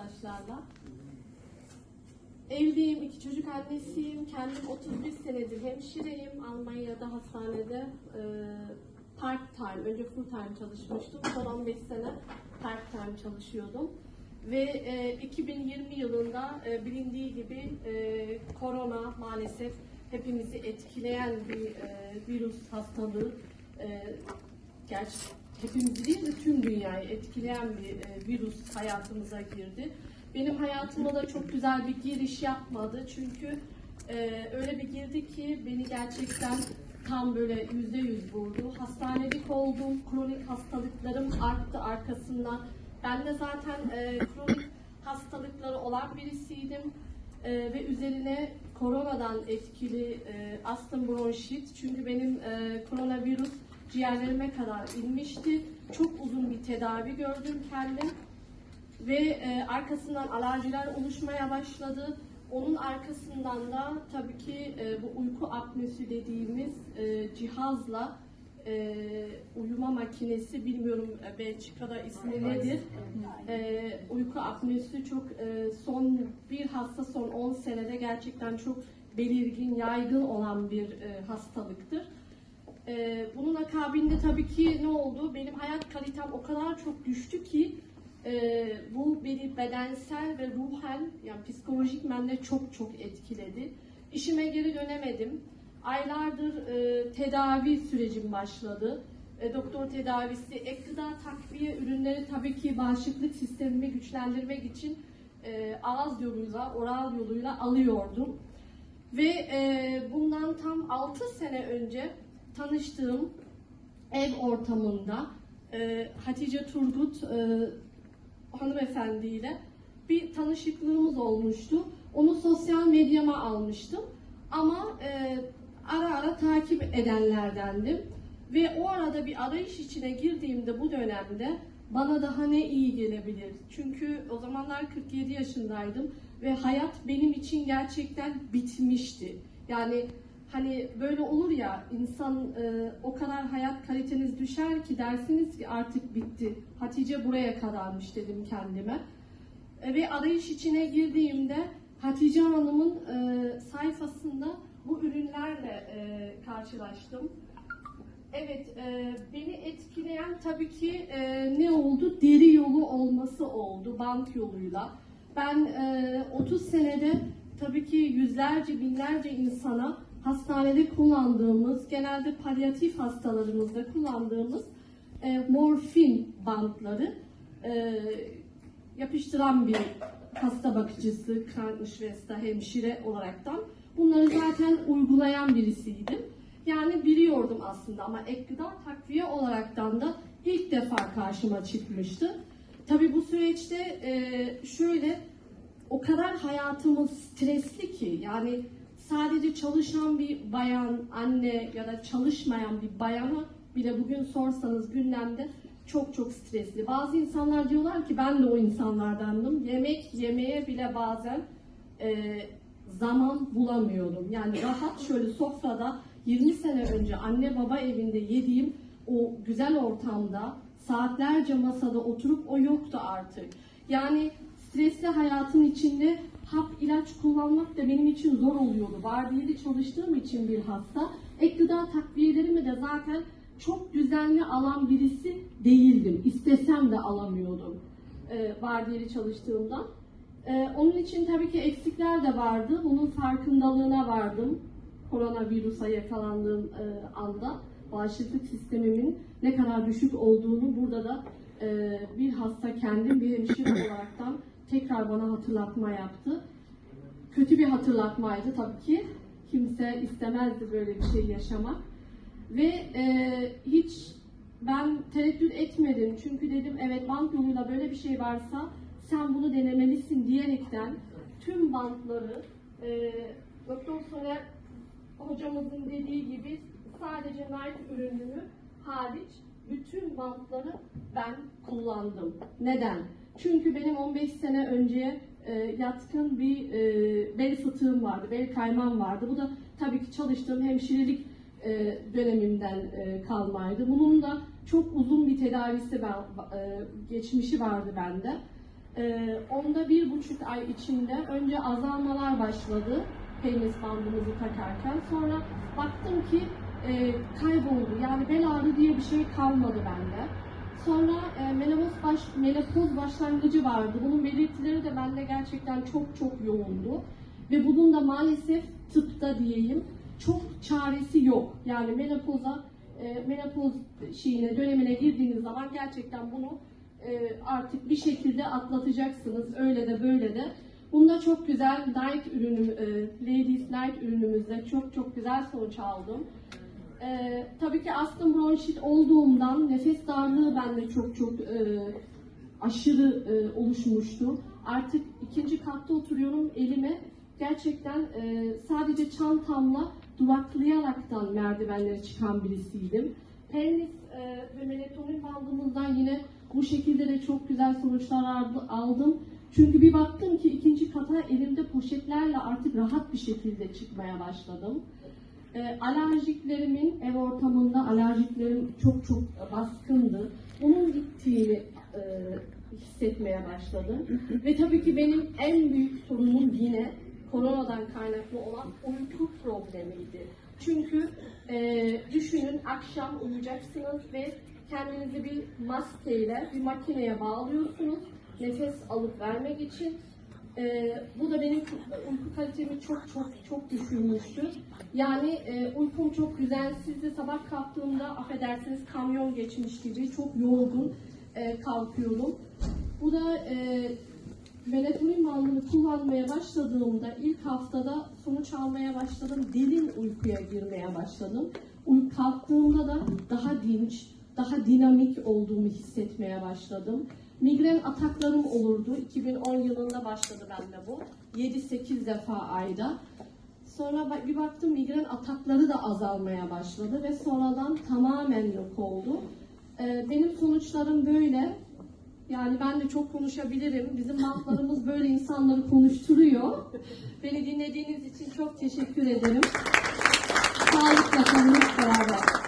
arkadaşlarla. Evliyim, iki çocuk annesiyim. Kendim 31 senedir hemşireyim. Almanya'da hastanede e, part time, önce full time çalışmıştım. Son 15 sene part time çalışıyordum. Ve e, 2020 yılında e, bilindiği gibi e, korona maalesef hepimizi etkileyen bir e, virüs hastalığı. E, gerçi hepimizi değil de tüm dünyayı etkileyen bir e, virüs hayatımıza girdi. Benim hayatıma da çok güzel bir giriş yapmadı çünkü e, öyle bir girdi ki beni gerçekten tam böyle yüzde yüz vurdu. Hastanelik oldum, kronik hastalıklarım arttı arkasından. Ben de zaten e, kronik hastalıkları olan birisiydim ve üzerine koronadan etkili astım bronşit çünkü benim koronavirüs ciğerlerime kadar inmişti. Çok uzun bir tedavi gördüm kendim ve e, arkasından alerjiler oluşmaya başladı. Onun arkasından da tabii ki e, bu uyku apnesi dediğimiz e, cihazla e, uyuma makinesi bilmiyorum e, Belçika'da ismi nedir? E, uyku apnesi çok e, son bir hasta son 10 senede gerçekten çok belirgin, yaygın olan bir e, hastalıktır. Ee, bunun akabinde tabii ki ne oldu? Benim hayat kalitem o kadar çok düştü ki e, bu beni bedensel ve ruhen yani psikolojik de çok çok etkiledi. İşime geri dönemedim. Aylardır e, tedavi sürecim başladı. E, doktor tedavisi, ek gıda takviye ürünleri tabii ki bağışıklık sistemimi güçlendirmek için e, ağız yoluyla, oral yoluyla alıyordum. Ve e, bundan tam 6 sene önce tanıştığım ev ortamında e, Hatice Turgut e, hanımefendiyle bir tanışıklığımız olmuştu. Onu sosyal medyama almıştım. Ama e, ara ara takip edenlerdendim. Ve o arada bir arayış içine girdiğimde bu dönemde bana daha ne iyi gelebilir? Çünkü o zamanlar 47 yaşındaydım ve hayat benim için gerçekten bitmişti. Yani hani böyle olur ya insan e, o kadar hayat kaliteniz düşer ki dersiniz ki artık bitti. Hatice buraya kadarmış dedim kendime. E, ve arayış içine girdiğimde Hatice Hanım'ın e, sayfasında bu ürünlerle e, karşılaştım. Evet, e, beni etkileyen tabii ki e, ne oldu? Deri yolu olması oldu, bant yoluyla. Ben e, 30 senede tabii ki yüzlerce, binlerce insana hastanede kullandığımız, genelde palyatif hastalarımızda kullandığımız e, morfin bantları e, yapıştıran bir hasta bakıcısı, Krankenschwester, hemşire olaraktan bunları zaten uygulayan birisiydim. Yani biliyordum aslında ama ek gıda takviye olaraktan da ilk defa karşıma çıkmıştı. Tabii bu süreçte e, şöyle o kadar hayatımız stresli ki yani sadece çalışan bir bayan, anne ya da çalışmayan bir bayana bile bugün sorsanız gündemde çok çok stresli. Bazı insanlar diyorlar ki ben de o insanlardandım. Yemek yemeye bile bazen e, zaman bulamıyordum. Yani rahat şöyle sofrada 20 sene önce anne baba evinde yediğim o güzel ortamda saatlerce masada oturup o yoktu artık. Yani stresli hayatın içinde hap ilaç kullanmak da benim için zor oluyordu. Vardiyeli çalıştığım için bir hasta. Ek gıda takviyelerimi de zaten çok düzenli alan birisi değildim. İstesem de alamıyordum e, vardiyeli çalıştığımda. E, onun için tabii ki eksikler de vardı. Bunun farkındalığına vardım. Koronavirüse yakalandığım e, anda bağışıklık sistemimin ne kadar düşük olduğunu burada da e, bir hasta kendim bir hemşire olaraktan tekrar bana hatırlatma yaptı. Kötü bir hatırlatmaydı tabii ki. Kimse istemezdi böyle bir şey yaşamak. Ve e, hiç ben tereddüt etmedim. Çünkü dedim evet bant yoluyla böyle bir şey varsa sen bunu denemelisin diyerekten tüm bantları e, Doktor Soner hocamızın dediği gibi sadece Nike ürününü hariç bütün bantları ben kullandım. Neden? Çünkü benim 15 sene önce e, yatkın bir e, bel fıtığım vardı, bel kaymam vardı. Bu da tabii ki çalıştığım hemşirelik e, dönemimden e, kalmaydı. Bunun da çok uzun bir tedavisi ben, e, geçmişi vardı bende. Ee, onda bir buçuk ay içinde önce azalmalar başladı penis bandımızı takarken. Sonra baktım ki e, kayboldu. Yani bel ağrı diye bir şey kalmadı bende. Sonra e, menopoz, baş, menopoz başlangıcı vardı. Bunun belirtileri de bende gerçekten çok çok yoğundu. Ve bunun da maalesef tıpta diyeyim çok çaresi yok. Yani menopoza, e, menopoz şeyine, dönemine girdiğiniz zaman gerçekten bunu e, artık bir şekilde atlatacaksınız. Öyle de böyle de. Bunda çok güzel Night ürünü, e, Ladies Night ürünümüzde çok çok güzel sonuç aldım. Ee, tabii ki astım bronşit olduğumdan nefes darlığı bende çok çok e, aşırı e, oluşmuştu. Artık ikinci katta oturuyorum elime gerçekten e, sadece çantamla duraklayaraktan merdivenleri çıkan birisiydim. Penis e, ve melatonin bandımızdan yine bu şekilde de çok güzel sonuçlar aldı- aldım. Çünkü bir baktım ki ikinci kata elimde poşetlerle artık rahat bir şekilde çıkmaya başladım. E, alerjiklerimin ev ortamında alerjiklerim çok çok baskındı. Bunun gittiğini e, hissetmeye başladım. Ve tabii ki benim en büyük sorunum yine koronadan kaynaklı olan uyku problemiydi. Çünkü e, düşünün akşam uyuyacaksınız ve kendinizi bir maskeyle bir makineye bağlıyorsunuz nefes alıp vermek için. E, bu da benim uyku kalitemi çok çok çok düşürmüştü. Yani e, uykum çok düzensizdi. Sabah kalktığımda affedersiniz kamyon geçmiş gibi çok yorgun e, kalkıyordum. Bu da e, melatonin bandını kullanmaya başladığımda ilk haftada sonuç almaya başladım. Derin uykuya girmeye başladım. Uyku kalktığımda da daha dinç, daha dinamik olduğumu hissetmeye başladım. Migren ataklarım olurdu. 2010 yılında başladı bende bu. 7-8 defa ayda. Sonra bir baktım migren atakları da azalmaya başladı ve sonradan tamamen yok oldu. Ee, benim sonuçlarım böyle. Yani ben de çok konuşabilirim. Bizim bantlarımız böyle insanları konuşturuyor. Beni dinlediğiniz için çok teşekkür ederim. Sağlıkla kalın.